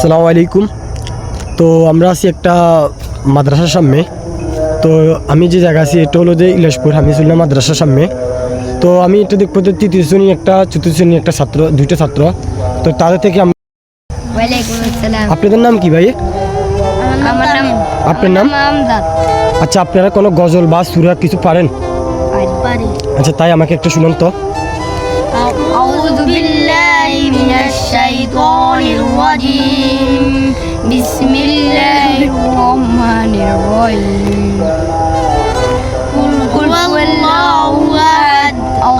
আসসালামু আলাইকুম তো আমরা আছি একটা মাদ্রাসার সামনে তো আমি যে জায়গা আছি এটা হলো যে ইলাসপুর হামিসুল্লাহ মাদ্রাসার সামনে তো আমি এটা দেখবো যে তৃতীয় শ্রেণী একটা চতুর্থ শ্রেণী একটা ছাত্র দুইটা ছাত্র তো তাদের থেকে আম- ওয়ালাইকুম আসসালাম আপনাদের নাম কি ভাই আমার নাম আপনার নাম আমদাদ আচ্ছা আপনারা কোনো গজল বা সুরা কিছু পারেন পারি আচ্ছা তাই আমাকে একটু শুনুন তো أعوذ بالله من الشيطان الرجيم بسم الله الرحمن الرحيم قل قل هو الله أحد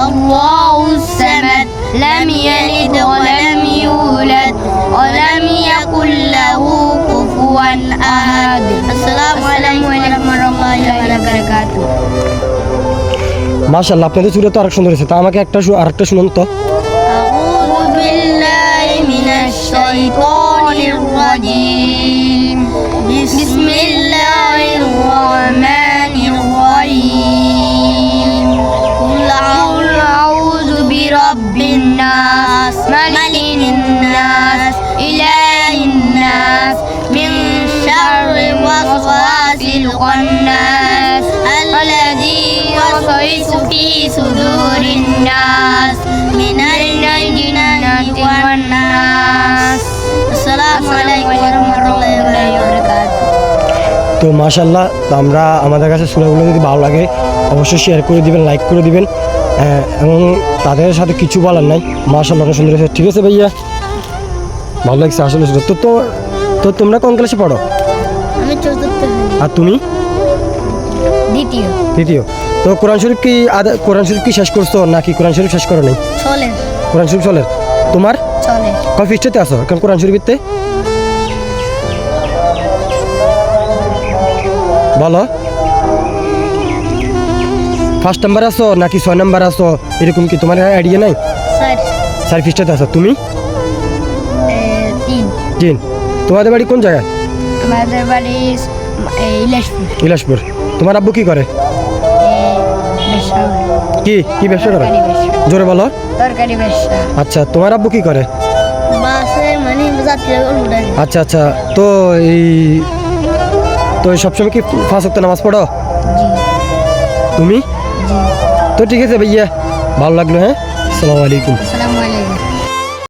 الله الصمد لم يلد ولم يولد ولم يكن له كفوا أحد السلام عليكم ورحمة الله وبركاته মাশাল্লাহ আপনাদের সুরা তো আরেক সুন্দর হয়েছে তা আমাকে একটা শু- আরেকটা শুনুন তো أعوذ بالله من الشيطان الناس ملك الناس إله الناس من شر الوسواس الخناس الذي يوسوس في صدور الناس. তো মাশাল্লাহ তো আমরা আমাদের কাছে সুরাগুলো যদি ভালো লাগে অবশ্যই শেয়ার করে দিবেন লাইক করে দিবেন। এবং তাদের সাথে কিছু বলার নাই। মাশাল্লাহ অনেক সুন্দর ঠিক আছে ভাইয়া? ভালো লাগছে আসলে সুন্দর। তো তো তো তোমরা কোন ক্লাসে পড়ো? আমি চতুর্থ আর তুমি? দ্বিতীয়। তো কোরআন শরীফ কি কোরআন শরীফ কি শেষ করছ নাকি কোরআন শরীফ শেষ করো নাই? চলে। কোরআন শরীফ চলে। তোমার? চলে। কয় পৃষ্ঠাতে আসো এখন কোরআন শরীফতে বলো। ফার্স্ট নাম্বার আসো নাকি ছয় নাম্বার আসো এরকম কি তোমার আইডিয়া নাই? স্যার। চার পৃষ্ঠাতে আসো তুমি? তিন। তোমাদের বাড়ি কোন জায়গায়? আমাদের বাড়ি ইলাসপুর। বিলাসপুর তোমার আব্বু কি করে? কি? কি ব্যবসা করে? জোরে বলো। তরকারি ব্যবসা। আচ্ছা তোমার আব্বু কি করে? বাসে মানে আচ্ছা আচ্ছা। তো এই তো সবসময় কি পাঁচ ওয়াক্ত নামাজ পড়ো? তুমি? তো ঠিক আছে ভাইয়া ভালো লাগল হ্যাঁ? আসসালামু আলাইকুম। আসসালামু আলাইকুম।